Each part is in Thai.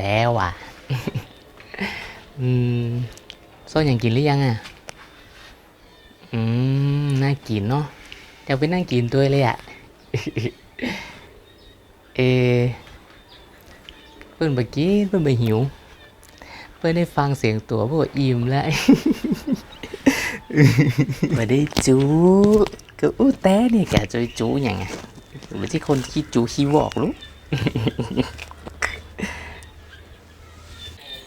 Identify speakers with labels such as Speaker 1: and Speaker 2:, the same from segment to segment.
Speaker 1: แต่ว่ะ อืมโซ่อย่างกินหรือยังอะ อืม น่ากินเนาะอยากไปนั่งกินด้วยเลยอะ เออเพิ่อนเมื่อกี้เพิ่อนไปหิว เพิ่อนได้ฟังเสียงตัวเพิ่นก็อิ่มแล้วมาได้จู ก็อู้แต่เนี่ยแกจะจูอย่างไงไม่ใช่คนขี้จูขี้วอกลูก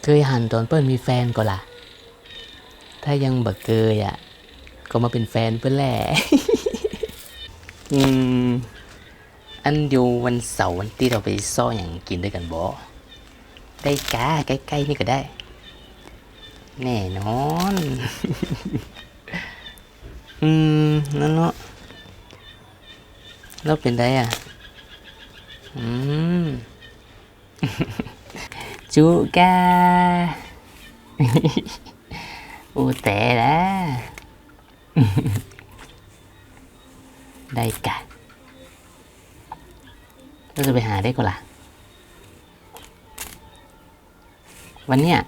Speaker 1: เคยหันตอนเปิ้ลมีแฟนก็ล่ะ ถ้ายังบักเกยอะ ก็มาเป็นแฟนเพื่อนแหละ อืม อันอยู่วันเสาร์วันที่เราไปซ่ออย่างกินด้วยกันบ่ได้กาใกล้ๆนี่ก็ได้ แน่นอน อืม นั่นเนาะแล้วเป็นไดอะ อืม จูกาอูแต่ละได้กันเราจะไปหาได้ก็ล่ะ วันเนี้ย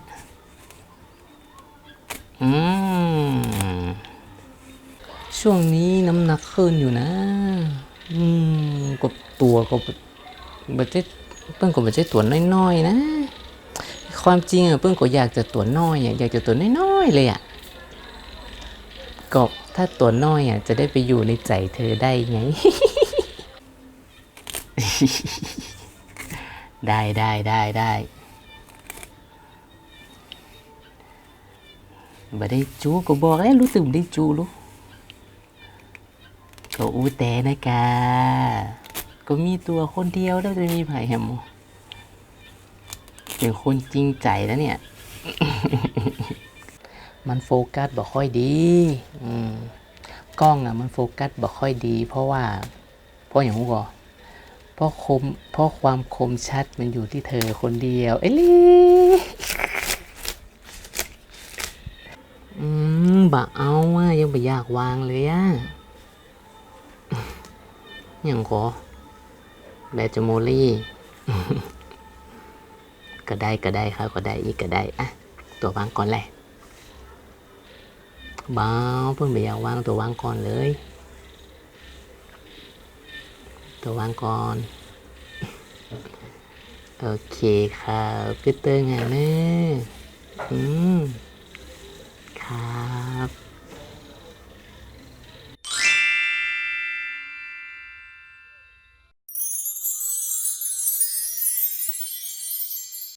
Speaker 1: อืม ช่วงนี้น้ำหนักขึ้นอยู่นะ อืมกบตัวก็บัจเพิ่งก็บัจตัวน้อยๆนะ ความจริงอะเพิ่งก็อยากจะตัวน้อยอะอยากจะตัวน้อยๆเลยอะก็ถ้าตัวน้อยอะจะได้ไปอยู่ในใจเธอได้ไง ได้ได้ได้ได้บ่ได้จูก็บอกแล้วรู้สึกบ่ได้จูลูกก็อูแต่นะกาก็มีตัวคนเดียวแล้วจะมีไผ่แฮม เป็นคนจริงใจแล้วเนี่ย มันโฟกัสบ่ค่อยดีอืมกล้องอะ มันโฟกัสบ่ค่อยดี เพราะว่า เพราะอย่างงูก่อเพราะคมเพราะความคมชัดมันอยู่ที่เธอคนเดียว เอลี่อืมบ่เอาอะยังไม่อยากวางเลยอะอย่างขอแบจโมลี่ ก็ได้ก็ได้ครับก็ได้อีกก็ได้อะตัววางก่อนแหละเบาเพิ่งไปอยากวางตัววางก่อนเลย ตัววางก่อนโอเคครับพี่เตอร์ไงเนอะอืมครับ